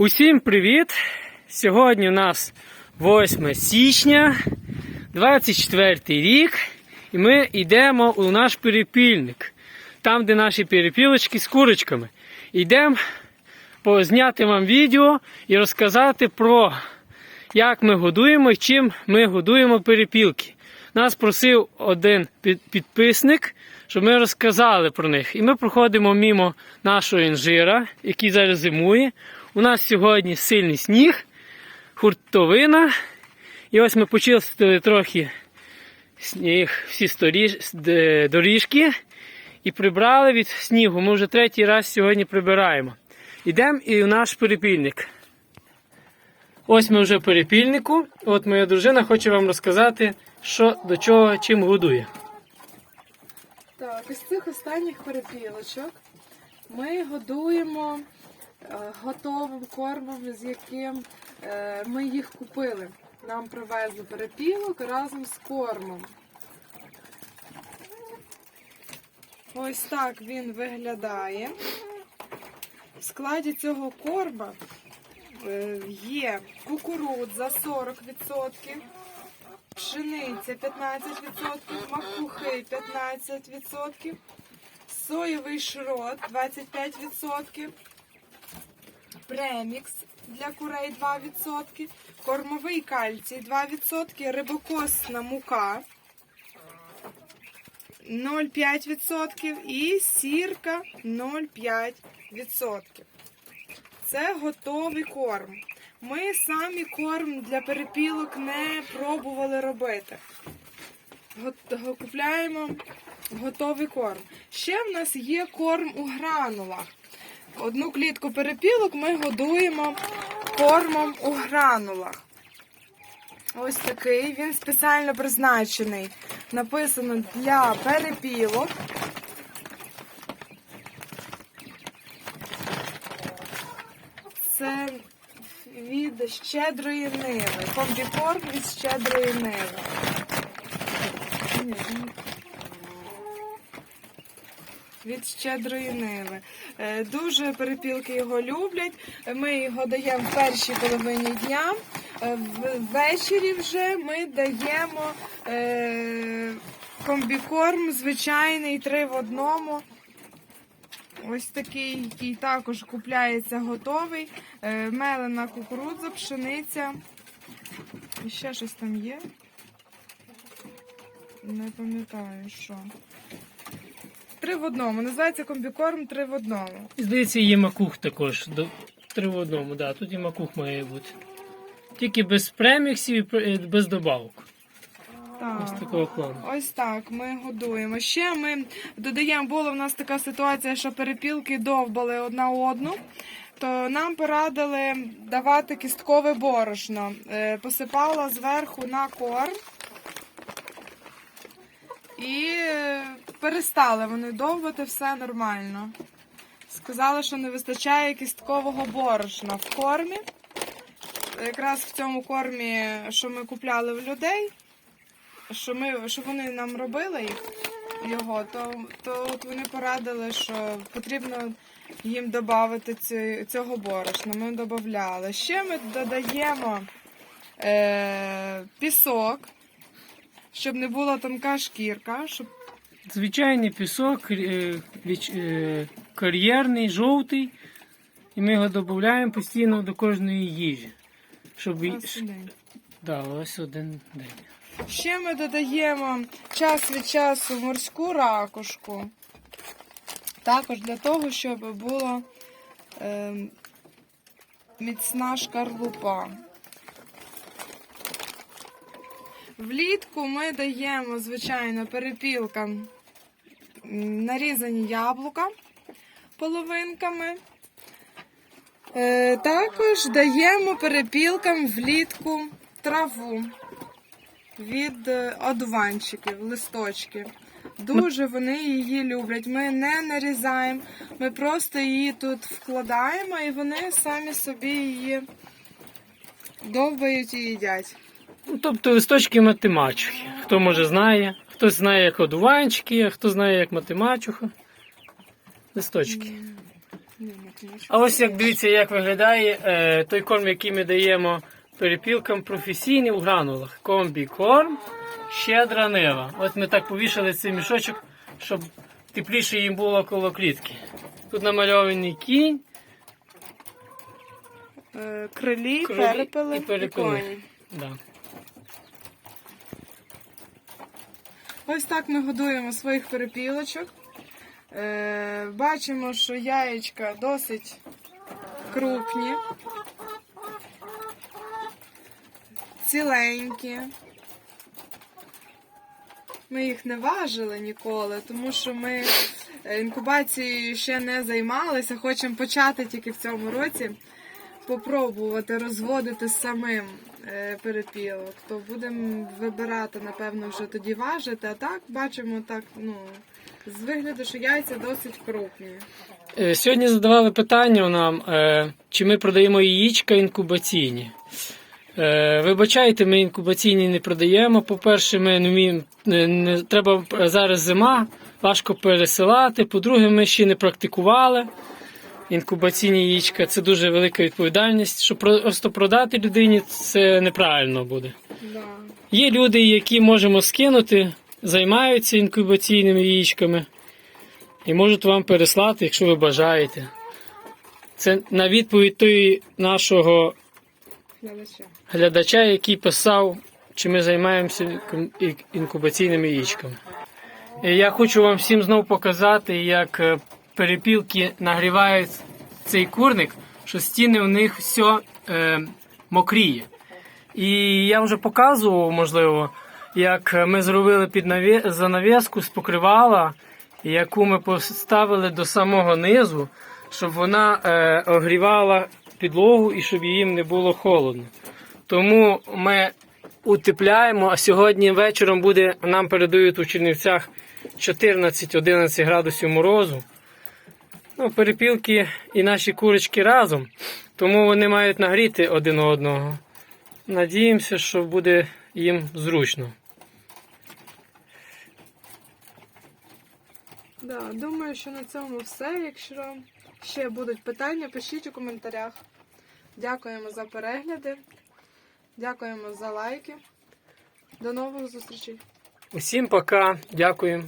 Усім привіт! Сьогодні у нас 8 січня, 24 рік, і ми йдемо у наш перепільник, там, де наші перепілочки з курочками. Йдемо позняти вам відео і розказати про як ми годуємо і чим ми годуємо перепілки. Нас просив один підписник, щоб ми розказали про них. І ми проходимо мимо нашого інжира, який зараз зимує. У нас сьогодні сильний сніг, хуртовина. І ось ми почистили трохи сніг, всі сторіж- доріжки і прибрали від снігу. Ми вже третій раз сьогодні прибираємо. Йдемо і в наш перепільник. Ось ми вже в перепільнику. От моя дружина хоче вам розказати, що до чого чим годує. Так, із цих останніх перепілочок ми годуємо готовим кормом, з яким е, ми їх купили. Нам привезли перепілок разом з кормом. Ось так він виглядає. В складі цього корма е, є кукурудза 40%, пшениця 15%, макухи 15%, соєвий шрот 25%, премікс для курей 2%, кормовий кальцій 2%, рибокосна мука 0,5% і сірка 0,5%. Це готовий корм. Ми самі корм для перепілок не пробували робити. Купляємо готовий корм. Ще в нас є корм у гранулах. Одну клітку перепілок ми годуємо кормом у гранулах. Ось такий. Він спеціально призначений. Написано для перепілок. Це від щедрої ниви. Комбікорм від щедрої ниви. Від щедрої ниви. Е, Дуже перепілки його люблять. Ми його даємо в першій половині дня. Е, Ввечері вже ми даємо е, комбікорм звичайний три в одному. Ось такий, який також купляється готовий. Мелена кукурудза, пшениця. І ще щось там є. Не пам'ятаю, що. Три в одному. Називається комбікорм три в одному. І, Здається, є макух також. Три в одному, да, тут і макух має бути. Тільки без преміксів і е, без добавок. Ось такого плану. Ось так ми годуємо. Ще ми додаємо, була в нас така ситуація, що перепілки довбали одна одну. То нам порадили давати кісткове борошно. Е, Посипала зверху на корм. І е, перестали вони довбати, все нормально. Сказали, що не вистачає кісткового борошна в кормі. Якраз в цьому кормі, що ми купляли в людей, що ми що вони нам робили їх, його, то, то от вони порадили, що потрібно їм додати цього борошна. Ми додавали. Ще ми додаємо е, пісок, щоб не була тонка шкірка, щоб Звичайний пісок, е, е, кар'єрний, жовтий. І ми його додаємо постійно до кожної їжі. Щоб... Ось. Да, ось один день. Ще ми додаємо час від часу морську ракушку. Також для того, щоб була е, міцна шкарлупа. Влітку ми даємо, звичайно, перепілкам нарізані яблука половинками. Е, також даємо перепілкам влітку траву від е, одуванчиків, листочки. Дуже вони її люблять. Ми не нарізаємо, ми просто її тут вкладаємо і вони самі собі її довбають і їдять. Ну, тобто листочки матемачухи. Хто може знає, хтось знає як одуванчики, а хто знає як матемачуха. Листочки. А ось як дивіться, як виглядає е, той корм, який ми даємо перепілкам професійний у гранулах. Комбікорм, щедра нива. От ми так повішали цей мішочок, щоб тепліше їм було коло клітки. Тут намальований кінь, Е, Крилі, Крилі перепели і і, коні. да. Ось так ми годуємо своїх перепілочок. Е, бачимо, що яєчка досить крупні, ціленькі. Ми їх не важили ніколи, тому що ми е, інкубацією ще не займалися. Хочемо почати тільки в цьому році попробувати розводити самим е, перепілок. То будемо вибирати, напевно, вже тоді важити. А так бачимо так, ну, з вигляду, що яйця досить крупні. Е, Сьогодні задавали питання нам, е, чи ми продаємо яєчка інкубаційні. Вибачайте, ми інкубаційні не продаємо. По-перше, ми не вміємо, не, треба зараз зима, важко пересилати. По-друге, ми ще не практикували. Інкубаційні яєчка це дуже велика відповідальність. Щоб просто продати людині, це неправильно буде. Да. Є люди, які можемо скинути, займаються інкубаційними яєчками і можуть вам переслати, якщо ви бажаєте. Це на відповідь той нашого Глядача. глядача, який писав, чи ми займаємося інкубаційними яєчками. І Я хочу вам всім знову показати, як е, перепілки нагрівають цей курник, що стіни у них все е, мокріє. І я вже показував, можливо, як ми зробили під занавіску з покривала, яку ми поставили до самого низу, щоб вона е, огрівала підлогу і щоб їм не було холодно. Тому ми утепляємо, а сьогодні вечором буде, нам передають у Чернівцях 14-11 градусів морозу. Ну, перепілки і наші курочки разом, тому вони мають нагріти один одного. Надіємося, що буде їм зручно. Да, думаю, що на цьому все. Якщо ще будуть питання, пишіть у коментарях. Дякуємо за перегляди. Дякуємо за лайки. До нових зустрічей. Усім пока, дякуємо.